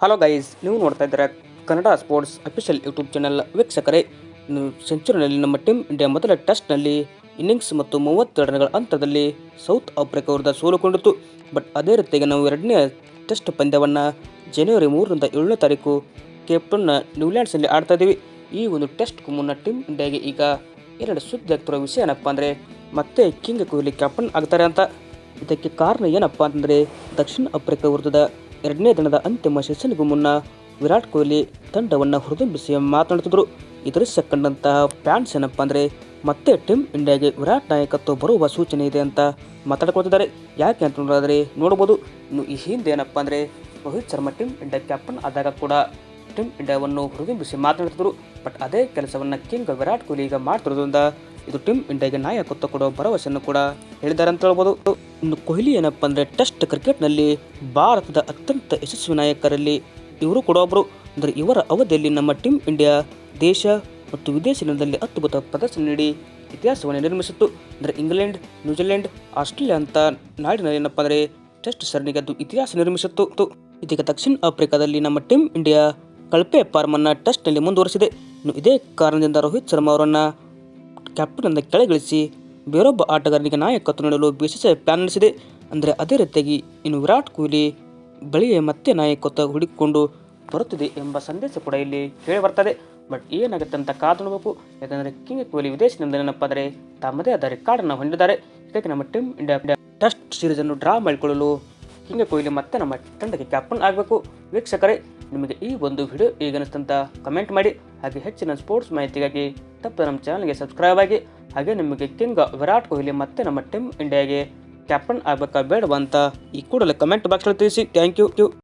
Hello guys ನೀವು ನೋಡ್ತಾ ಇದ್ದೀರಾ Kannada sports official YouTube channel ವೀಕ್ಷಕರೇ ಸೆಂಚುರಿನಲ್ಲಿ ನಮ್ಮ ಟೀಮ್ ಇಂಡಿಯಾ ಮೊದಲ ಟೆಸ್ಟ್ನಲ್ಲಿ ಇನ್ನಿಂಗ್ಸ್ ಮತ್ತು ಮೂವತ್ತೆರಡು ರನ್ಗಳ ಅಂತರದಲ್ಲಿ ಸೌತ್ ಆಫ್ರಿಕಾ ವಿರುದ್ಧ ಸೋಲುಕೊಂಡಿತ್ತು ಬಟ್ ಅದೇ ರೀತಿಯಾಗಿ ನಾವು ಎರಡನೇ ಟೆಸ್ಟ್ ಪಂದ್ಯವನ್ನು ಜನವರಿ ಮೂರರಿಂದ ಏಳನೇ ತಾರೀಕು ಕೇಪ್ಟನ್ನ ನ್ಯೂಲ್ಯಾಂಡ್ಸಲ್ಲಿ ಆಡ್ತಾ ಇದ್ದೀವಿ. ಈ ಒಂದು ಟೆಸ್ಟ್ಗೂ ಮುನ್ನ ಟೀಮ್ ಇಂಡಿಯಾಗೆ ಈಗ ಎರಡು ಸುದ್ದಿ ಆಗ್ತಿರೋ ವಿಷಯ ಏನಪ್ಪ ಅಂದರೆ, ಮತ್ತೆ ಕಿಂಗ್ ಕೊಹ್ಲಿ ಕ್ಯಾಪ್ಟನ್ ಆಗ್ತಾರೆ ಅಂತ. ಇದಕ್ಕೆ ಕಾರಣ ಏನಪ್ಪ ಅಂತಂದರೆ, ದಕ್ಷಿಣ ಆಫ್ರಿಕಾ ವಿರುದ್ಧದ ಎರಡನೇ ದಿನದ ಅಂತಿಮ ಸೆಷನ್ಗೂ ಮುನ್ನ ವಿರಾಟ್ ಕೊಹ್ಲಿ ತಂಡವನ್ನು ಹುರಿದುಂಬಿಸಿ ಮಾತನಾಡುತ್ತಿದ್ದರು. ಇದರ ಕಂಡಂತಹ ಫ್ಯಾನ್ಸ್ ಏನಪ್ಪ ಅಂದರೆ ಮತ್ತೆ ಟೀಮ್ ಇಂಡಿಯಾಗೆ ವಿರಾಟ್ ನಾಯಕತ್ವ ಬರುವ ಸೂಚನೆ ಇದೆ ಅಂತ ಮಾತಾಡ್ಕೊಳ್ತಿದ್ದಾರೆ. ಯಾಕೆ ಅಂತ ನೋಡೋದಾದರೆ ನೋಡ್ಬೋದು ಇನ್ನು ಈ ಹಿಂದೆ ಏನಪ್ಪ ಅಂದರೆ Rohit Sharma team India captain ಆದಾಗ ಕೂಡ ಟೀಮ್ ಇಂಡಿಯಾವನ್ನು ಹುರಿದುಂಬಿಸಿ ಮಾತನಾಡ್ತಿದ್ರು ಬಟ್ ಅದೇ ಕೆಲಸವನ್ನು ಕಿಂಗ್ ವಿರಾಟ್ ಕೊಹ್ಲಿ ಈಗ ಮಾಡ್ತಿರೋದ್ರಿಂದ ಇದು ಟೀಮ್ ಇಂಡಿಯಾಗೆ ನಾಯಕತ್ವ ಕೊಡೋ ಭರವಸೆಯನ್ನು ಕೂಡ ಹೇಳಿದ್ದಾರೆ ಅಂತ ಹೇಳ್ಬೋದು. ಇನ್ನು ಕೊಹ್ಲಿ ಏನಪ್ಪ ಅಂದರೆ ಟೆಸ್ಟ್ ಕ್ರಿಕೆಟ್ನಲ್ಲಿ ಭಾರತದ ಅತ್ಯಂತ ಯಶಸ್ವಿ ನಾಯಕರಲ್ಲಿ ಇವರು ಕೂಡ ಒಬ್ಬರು ಅಂದರೆ ಇವರ ಅವಧಿಯಲ್ಲಿ ನಮ್ಮ ಟೀಮ್ ಇಂಡಿಯಾ ದೇಶ ಮತ್ತು ವಿದೇಶದಲ್ಲಿ ಅದ್ಭುತ ಪ್ರದರ್ಶನ ನೀಡಿ ಇತಿಹಾಸವನ್ನು ನಿರ್ಮಿಸಿತ್ತು. ಅಂದರೆ ಇಂಗ್ಲೆಂಡ್, ನ್ಯೂಜಿಲೆಂಡ್, ಆಸ್ಟ್ರೇಲಿಯಾ ಅಂತ ನಾಡಿನಲ್ಲಿ ಏನಪ್ಪ ಅಂದರೆ ಟೆಸ್ಟ್ ಸರಣಿಗೆ ಅದು ಇತಿಹಾಸ ನಿರ್ಮಿಸಿತ್ತು. ಇದೀಗ ದಕ್ಷಿಣ ಆಫ್ರಿಕಾದಲ್ಲಿ ನಮ್ಮ ಟೀಮ್ ಇಂಡಿಯಾ ಕಳಪೆ ಫಾರ್ಮನ್ನು ಟೆಸ್ಟ್ನಲ್ಲಿ ಮುಂದುವರಿಸಿದೆ. ಇನ್ನು ಇದೇ ಕಾರಣದಿಂದ ರೋಹಿತ್ ಶರ್ಮಾ ಅವರನ್ನು ಕ್ಯಾಪ್ಟನ್ನಿಂದ ಕೆಳಗಿಳಿಸಿ ಬೇರೊಬ್ಬ ಆಟಗಾರನಿಗೆ ನಾಯಕತ್ವ ನೀಡಲು ಬಿಸಿಸಿಐ ಪ್ಲಾನ್ ನಡೆಸಿದೆ. ಅಂದರೆ ಅದೇ ರೀತಿಯಾಗಿ ಇನ್ನು ವಿರಾಟ್ ಕೊಹ್ಲಿ ಬಳಿಯೇ ಮತ್ತೆ ನಾಯಕತ್ವ ಹುಡುಕಿಕೊಂಡು ಬರುತ್ತಿದೆ ಎಂಬ ಸಂದೇಶ ಕೂಡ ಇಲ್ಲಿ ಕೇಳಿ ಬರ್ತದೆ. ಬಟ್ ಏನಾಗುತ್ತೆ ಅಂತ ಕಾದು ನೋಡಬೇಕು. ಯಾಕಂದರೆ ಕಿಂಗ್ ಕೊಹ್ಲಿ ವಿದೇಶದಿಂದ ನೆನಪಾದರೆ ತಮ್ಮದೇ ಆದ ರೆಕಾರ್ಡನ್ನು ಹೊಂದಿದ್ದಾರೆ. ಇದಕ್ಕೆ ನಮ್ಮ ಟೀಮ್ ಇಂಡಿಯಾ ಟೆಸ್ಟ್ ಸೀರೀಸನ್ನು ಡ್ರಾ ಮಾಡಿಕೊಳ್ಳಲು ಕಿಂಗ್ ಕೊಹ್ಲಿ ಮತ್ತೆ ನಮ್ಮ ತಂಡಕ್ಕೆ ಕ್ಯಾಪ್ಟನ್ ಆಗಬೇಕು. ವೀಕ್ಷಕರೇ ನಿಮಗೆ ಈ ಒಂದು ವಿಡಿಯೋ ಈಗ ಅನಿಸ್ತಂತ ಕಮೆಂಟ್ ಮಾಡಿ. ಹಾಗೆ ಹೆಚ್ಚಿನ ಸ್ಪೋರ್ಟ್ಸ್ ಮಾಹಿತಿಗಾಗಿ ತಪ್ಪದೆ ನಮ್ಮ ಚಾನಲ್ಗೆ ಸಬ್ಸ್ಕ್ರೈಬ್ ಆಗಿ. ಹಾಗೆ ನಿಮಗೆ ಕಿಂಗ್ ವಿರಾಟ್ ಕೊಹ್ಲಿ ಮತ್ತೆ ನಮ್ಮ ಟೀಮ್ ಇಂಡಿಯಾಗೆ ಕ್ಯಾಪ್ಟನ್ ಆಗಬೇಕಾ ಬೇಡವಾ ಈ ಕೂಡಲೇ ಕಮೆಂಟ್ ಬಾಕ್ಸ್ ತಿಳಿಸಿ. Thank you